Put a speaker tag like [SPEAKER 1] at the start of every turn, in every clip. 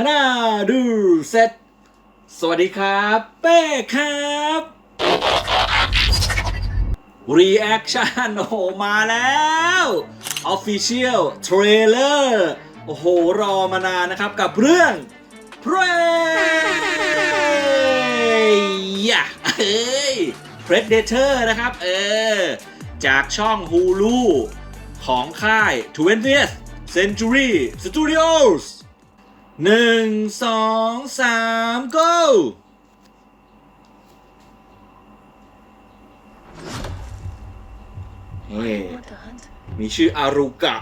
[SPEAKER 1] ฮนาดูเซตสวัสดีครับ เป้ครับ Reaction โอ้โห มาแล้ว Official Trailer โอ้โห รอมานานนะครับกับเรื่อง Prey ย่ะเอ้ย Predator นะครับ เออ จากช่อง Hulu ของค่าย 20th Century Studios หนึ่งสองสาม go นี่
[SPEAKER 2] What the hunt?
[SPEAKER 1] มีชื่ออารุกะ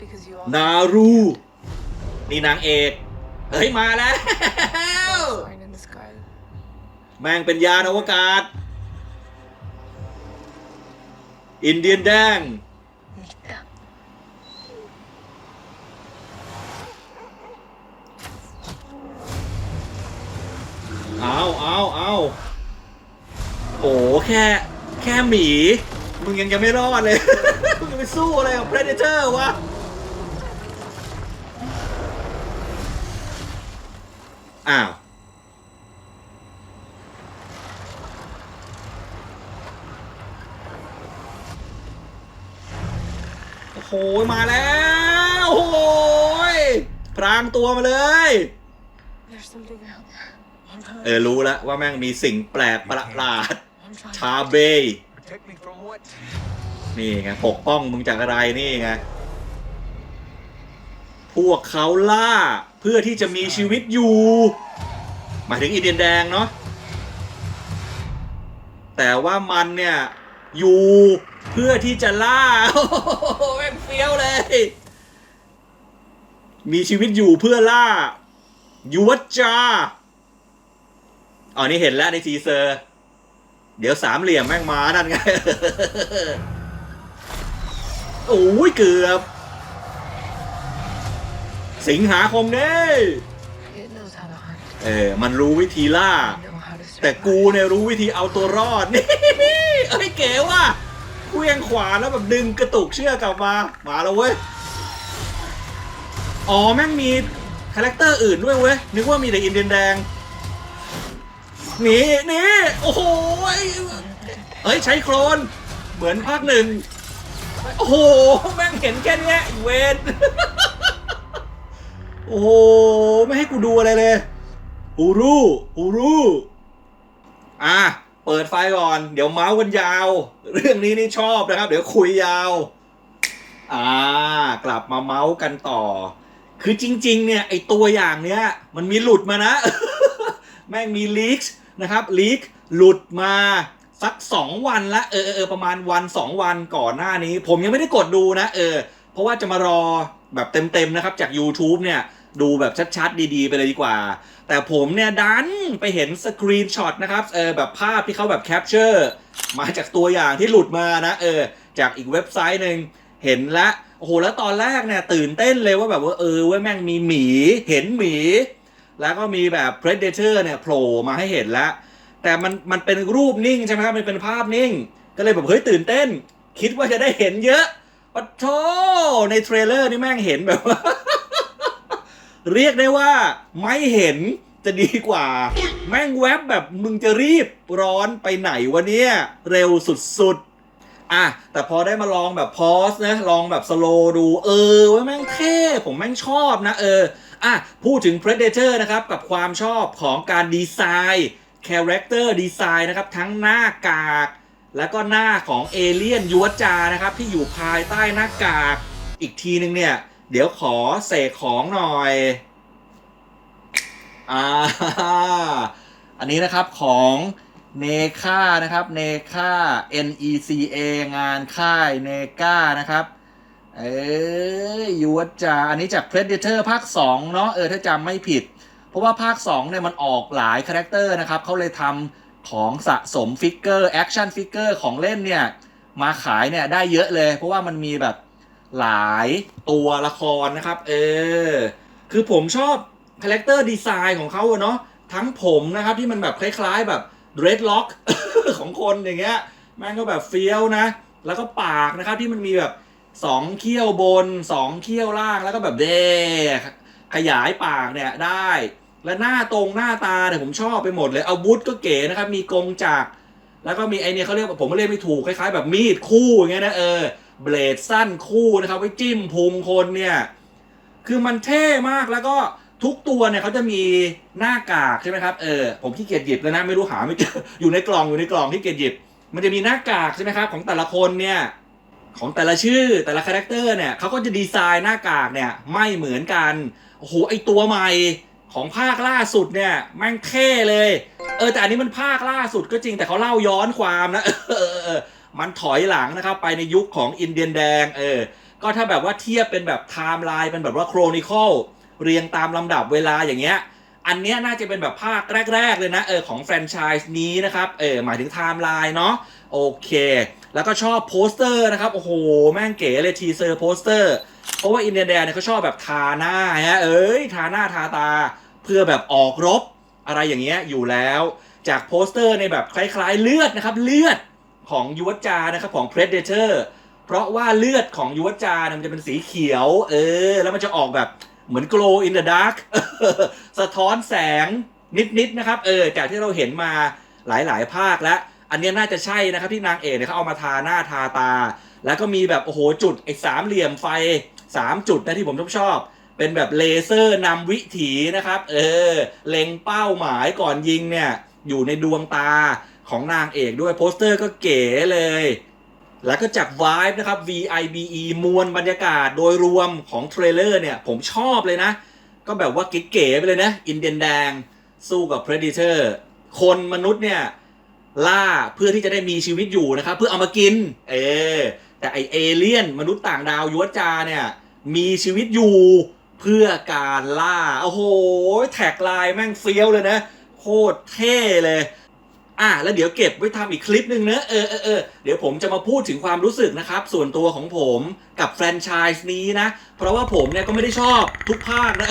[SPEAKER 2] Because you all
[SPEAKER 1] นารู นี่นางเอก เฮ้ย มาแล้ว
[SPEAKER 2] flying in the sky.
[SPEAKER 1] แม่งเป็นยานอวกาศ อินเดียนแดง
[SPEAKER 2] Nita.
[SPEAKER 1] เอาเอาเอาโอ้ แค่ แค่หมี มึงยังจะไม่รอดเลย มึงจะไปสู้อะไรกับ Predator วะ อ้าว โอ้โห มาแล้ว โอ้โหพรางตัวมาเลย
[SPEAKER 2] There's something out there. I'm
[SPEAKER 1] เอ
[SPEAKER 2] trying.
[SPEAKER 1] อรู้แล้วว่าแม่งมีสิ่งแปลกประหลาด
[SPEAKER 2] I'm trying.
[SPEAKER 1] ชาเบย
[SPEAKER 3] Protect me from what?
[SPEAKER 1] นี่ไงปกป้องมึงจากอะไรนี่ไงพวกเขาล่าเพื่อที่จะมีชีวิตอยู่ หมายถึงอินเดียนแดงเนาะแต่ว่ามันเนี่ยอยู่เพื่อที่จะล่าแม่งเฟี้ยวเลย มีชีวิตอยู่เพื่อล่ายูวัจจาอ๋อนี่เห็นแล้วในทีเซอร์ เดี๋ยวสามเหลี่ยมแม่งมานั่นไง โอ้ยเกือบ สิงหาคมเนี้
[SPEAKER 2] It knows how to hunt.
[SPEAKER 1] เออ มันรู้วิธีล่า แต่กูเนี่ยรู้วิธีเอาตัวรอด นี่เอ้ยเก๋ว่ะเคลี้ยงขวาแล้วแบบดึงกระตุกเชือกกลับมา มาแล้วเว้ย อ๋อ แม่งมีคาแรคเตอร์อื่นด้วยเว้ย นึกว่ามีแต่อินเดียนแดง หนีนี่โอ้โหเฮ้ยใช้โครน เหมือนภาคหนึ่งโอ้โห แม่งเห็นแค่นี้เวนโอ้โห ไม่ให้กูดูอะไรเลยฮูรูฮูรูอะ เปิดไฟก่อน เดี๋ยวเมาส์กันยาว เรื่องนี้นี่ชอบนะครับ เดี๋ยวคุยยาว อ่ากลับมาเมาส์กันต่อ คือจริง ๆ เนี่ย ไอตัวอย่างเนี้ย มันมีหลุดมานะ แม่งมีลีก นะครับลีกหลุดมาสักสองวันละเออเออประมาณวันสองวันก่อนหน้านี้ ผมยังไม่ได้กดดูนะเออเพราะว่าจะมารอแบบเต็มๆนะครับจาก YouTube เนี่ยดูแบบชัดๆ ดีๆ ไปเลยดีกว่า แต่ผมเนี่ยดันไปเห็นสกรีนช็อตนะครับเออแบบภาพที่เขาแบบแคปเจอร์มาจากตัวอย่างที่หลุดมานะเออจากอีกเว็บไซต์หนึ่งเห็นละโอ้โหแล้วตอนแรกเนี่ยตื่นเต้นเลยว่าแบบว่าเออเว่าแม่งมีหมีเห็นหมี แล้วก็มีแบบ Predator เนี่ยโผล่มาให้เห็นแล้ว แต่มันมันเป็นรูปนิ่งใช่ไหมครับ มันเป็นภาพนิ่ง ก็เลยแบบเฮ้ยตื่นเต้น คิดว่าจะได้เห็นเยอะปะโทในเทรลเลอร์นี่แม่งเห็นแบบว่า เรียกได้ว่าไม่เห็นจะดีกว่า แม่งแวบแบบมึงจะรีบร้อนไปไหนวะเนี่ยเร็วสุดๆ อะ แต่พอได้มาลองแบบพอสนะ ลองแบบสโลดู เออว่าแม่งเท่ ผมแม่งชอบนะ เออ อะพูดถึง Predator นะครับกับความชอบของการดีไซน์ Character Design นะครับทั้งหน้ากาก แล้วก็หน้าของเอเลี่ยนยุวจานะครับที่อยู่ภายใต้หน้ากากอีกทีนึงเนี่ย เดี๋ยวขอเสกของหน่อยอ่าอันนี้นะครับของเนค่านะครับเนค่า N E C A งานค่ายเนก้านะครับ เอ้ยยุวจาอันนี้จาก Predator ภาค 2 เนาะเออถ้าจำไม่ผิด เพราะว่าภาค 2 เนี่ยมันออกหลายคาแรคเตอร์นะครับเขาเลยทำของสะสมฟิกเกอร์แอคชั่นฟิกเกอร์ของเล่นเนี่ย มาขายเนี่ยได้เยอะเลย เพราะว่ามันมีแบบหลายตัวละครนะครับ เออ คือผมชอบคาแรคเตอร์ดีไซน์ของเขาเนาะทั้งผมนะครับที่มันแบบคล้ายๆแบบเรดล็อกของคนอย่างเงี้ยแม่งก็แบบเฟี้ยวนะ แล้วก็ปากนะครับที่มันมีแบบ สองเขี้ยวบนสองเขี้ยวล่างแล้วก็แบบเด้ขยายปากเนี่ยได้ และหน้าตรงหน้าตาเนี่ยผมชอบไปหมดเลยอาวุธก็เก๋นะครับ มีกงจักรแล้วก็มีไอเนี่ยเขาเรียกผมก็เรียกไม่ถูกคล้ายๆ แบบมีดคู่อย่างเงี้ยนะเออเบลดสั้นคู่นะครับไว้จิ้มพุงคนเนี่ยคือมันเท่มากแล้วก็ทุกตัวเนี่ยเขาจะมีหน้ากากใช่ไหมครับเออผมขี้เกียจหยิบแล้วนะไม่รู้หาไม่เจออยู่ในกล่องอยู่ในกล่องที่เกียจหยิบ มันจะมีหน้ากากใช่ไหมครับของแต่ละคนเนี่ย ของแต่ละชื่อแต่ละคาแรคเตอร์เนี่ยเขาก็จะดีไซน์หน้ากากเนี่ยไม่เหมือนกันโอ้โหไอตัวใหม่ของภาคล่าสุดเนี่ยแม่งเท่เลย เออแต่อันนี้มันภาคล่าสุดก็จริงแต่เขาเล่าย้อนความนะเออเออมันถอยหลังนะครับไปในยุคของอินเดียนแดงเออก็ถ้าแบบว่าเทียบเป็นแบบไทม์ไลน์เป็นแบบว่าโครนิคอลเรียงตามลำดับเวลาอย่างเงี้ยอันเนี้ยน่าจะเป็นแบบภาคแรก ๆ เลยนะเออของแฟรนไชส์นี้นะครับเออหมายถึงไทม์ไลน์เนาะโอเค แล้วก็ชอบโปสเตอร์นะครับ โอ้โห แม่งเก๋เลยทีเซอร์โปสเตอร์ เพราะว่าอินเดียแดนเนี่ยเขาชอบแบบทาหน้าฮะ เอ้ย ทาหน้าทาตา เพื่อแบบออกรบอะไรอย่างเงี้ยอยู่แล้ว จากโปสเตอร์ในแบบคล้าย ๆ เลือดนะครับ เลือดของยุวจานะครับของ Predator เพราะว่าเลือดของยุวจาเนี่ยมันจะเป็นสีเขียว เออ แล้วมันจะออกแบบเหมือน glow in the dark สะท้อนแสงนิดๆนะครับ เออ จากที่เราเห็นมาหลายๆ ภาคแล้ว อันนี้น่าจะใช่นะครับที่นางเอกเนี่ยเขาเอามาทาหน้าทาตา แล้วก็มีแบบโอ้โหจุดไอ้สามเหลี่ยมไฟสามจุดนะที่ผมชอบชอบ เป็นแบบเลเซอร์นำวิถีนะครับ เออ เล็งเป้าหมายก่อนยิงเนี่ย อยู่ในดวงตาของนางเอกด้วยโปสเตอร์ก็เก๋เลย แล้วก็จาก Vibe นะครับ V I B E มวลบรรยากาศโดยรวมของเทรลเลอร์เนี่ย ผมชอบเลยนะ ก็แบบว่าเก๋ๆไปเลยนะ อินเดียนแดง สู้กับ Predator คนมนุษย์เนี่ย ล่าเพื่อที่จะได้มีชีวิตอยู่นะครับ เพื่อเอามากิน เออ แต่ไอเอเลี่ยน มนุษย์ต่างดาวยุวจาเนี่ย มีชีวิตอยู่เพื่อการล่า โอ้โห แท็กไลน์แม่งเฟี้ยวเลยนะ โคตรเท่เลย อะ แล้วเดี๋ยวเก็บไว้ทำอีกคลิปหนึ่งเนอะเออเออเออเดี๋ยวผมจะมาพูดถึงความรู้สึกนะครับ ส่วนตัวของผมกับแฟรนไชส์นี้นะ เพราะว่าผมเนี่ยก็ไม่ได้ชอบทุกภาคนะ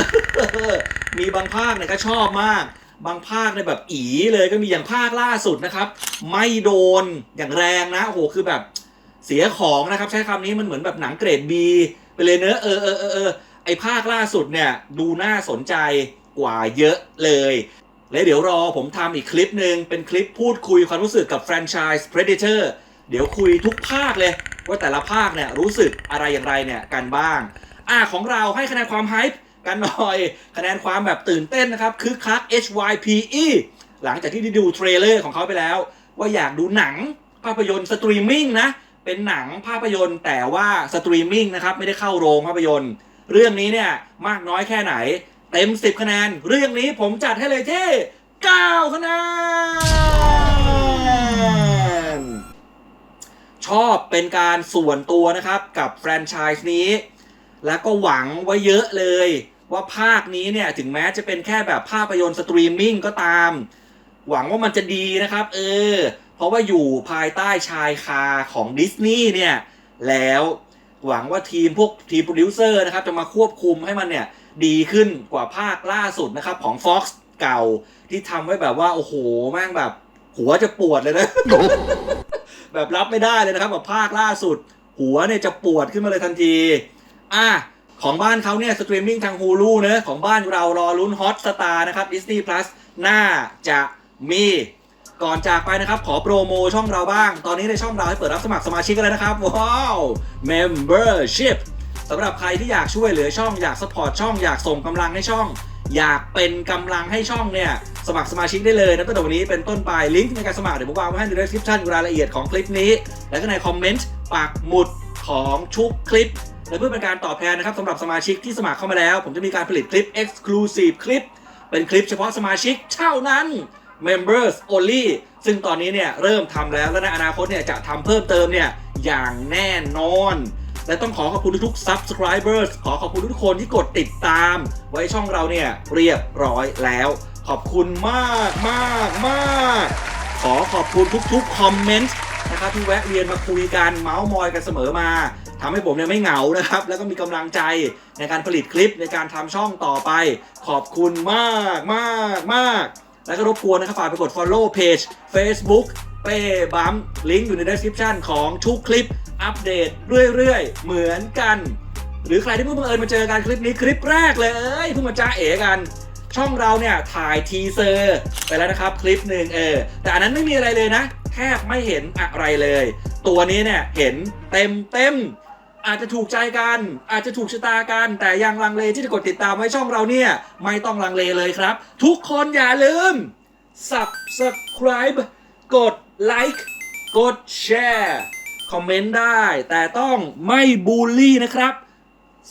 [SPEAKER 1] มีบางภาคเนี่ยก็ชอบมาก บางภาคเนี่ยแบบอีเลยก็มีอย่างภาคล่าสุดนะครับ ไม่โดนอย่างแรงนะโอ้โหคือแบบเสียของนะครับ ใช้คำนี้มันเหมือนแบบหนังเกรด B ไปเลยเนอะเออเออเออเออไอภาคล่าสุดเนี่ยดูน่าสนใจกว่าเยอะเลย และเดี๋ยวรอผมทำอีกคลิปหนึ่งเป็นคลิปพูดคุยความรู้สึกกับแฟรนไชส์ Predator เดี๋ยวคุยทุกภาคเลย ว่าแต่ละภาคเนี่ยรู้สึกอะไรอย่างไรเนี่ยกันบ้าง อ่าของเราให้คะแนนความไฮป์ กันหน่อย คะแนนความแบบตื่นเต้นนะครับคือคัก HYPE หลังจากที่ได้ดูเทรลเลอร์ของเขาไปแล้ว ว่าอยากดูหนังภาพยนตร์สตรีมมิ่งนะ เป็นหนังภาพยนตร์แต่ว่าสตรีมมิ่งนะครับ ไม่ได้เข้าโรงภาพยนตร์ เรื่องนี้เนี่ยมากน้อยแค่ไหน เต็ม 10 คะแนน เรื่องนี้ผมจัดให้เลยที่ 9 คะแนน ชอบเป็นการส่วนตัวนะครับกับแฟรนไชส์นี้ แล้วก็หวังไว้เยอะเลย ว่าภาคนี้เนี่ยถึงแม้จะเป็นแค่แบบภาพยนตร์สตรีมมิ่งก็ตาม หวังว่ามันจะดีนะครับ เออ เพราะว่าอยู่ภายใต้ชายคาของดิสนีย์เนี่ย แล้วหวังว่าทีมพวกทีมโปรดิวเซอร์นะครับ จะมาควบคุมให้มันเนี่ยดีขึ้นกว่าภาคล่าสุดนะครับของ Fox เก่าที่ทำไว้แบบว่า โอ้โหแม่งแบบ หัวจะปวดเลยนะ แบบรับไม่ได้เลยนะครับแบบภาคล่าสุด หัวเนี่ยจะปวดขึ้นมาเลยทันที อะ ของบ้านเขาเนี่ยสตรีมมิ่งทาง Hulu เนอะของบ้านเรารอลุ้น Hot Star นะครับ Disney Plus น่าจะมีก่อนจากไปนะครับ ขอโปรโมช่องเราบ้าง ตอนนี้ในช่องเราให้เปิดรับสมัครสมาชิกกันเลยนะครับ ว้าว Membership สำหรับใครที่อยากช่วยเหลือช่องอยากสปอร์ตช่องอยากส่งกำลังให้ช่อง อยากเป็นกำลังให้ช่องเนี่ย สมัครสมาชิกได้เลยนะตั้งแต่วันนี้เป็นต้นไปลิงก์ในการสมัครเดี๋ยวผมวางไว้ให้ใน description รายละเอียดของคลิปนี้ แล้วก็ในคอมเมนต์ปักหมุดของชุกคลิป และเพื่อเป็นการตอบแทนนะครับสำหรับสมาชิกที่สมัครเข้ามาแล้ว ผมจะมีการผลิตคลิป Exclusive คลิป เป็นคลิปเฉพาะสมาชิกเท่านั้น Members Only ซึ่งตอนนี้เนี่ยเริ่มทำแล้วและในอนาคตเนี่ยจะทำเพิ่มเติมเนี่ยอย่างแน่นอน และต้องขอขอบคุณทุกๆ subscribers ขอขอบคุณทุกคนที่กดติดตาม ไว้ช่องเราเนี่ยเรียบร้อยแล้ว ขอบคุณมากมากมากขอขอบคุณทุกๆคอมเมนต์นะครับที่แวะเวียนมาคุยกันเมาส์มอยกันเสมอมา ทำให้ผมเนี่ยไม่เหงานะครับ แล้วก็มีกำลังใจในการผลิตคลิปในการทำช่องต่อไป ขอบคุณมากมากมากแล้วก็รบกวนนะครับฝากไปกด follow page Facebook เป้บัมลิงก์อยู่ใน description ของทุกคลิปอัปเดตเรื่อยๆ เหมือนกัน หรือใครที่เพิ่งบังเอิญมาเจอกันคลิปนี้คลิปแรกเลยเพิ่งมาจ้าเอ๋กัน ช่องเราเนี่ยถ่ายทีเซอร์ไปแล้วนะครับคลิปหนึ่งเออ แต่อันนั้นไม่มีอะไรเลยนะ แทบไม่เห็นอะไรเลย ตัวนี้เนี่ยเห็นเต็มเต็ม อาจจะถูกใจกัน อาจจะถูกชะตากัน แต่ยังลังเลที่จะกดติดตามไว้ช่องเราเนี่ย ไม่ต้องลังเลเลยครับ ทุกคนอย่าลืม subscribe กดไลค์กดแชร์คอมเมนต์ได้ แต่ต้องไม่บูลลี่นะครับ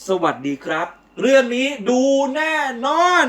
[SPEAKER 1] สวัสดีครับ เรื่องนี้ดูแน่นอน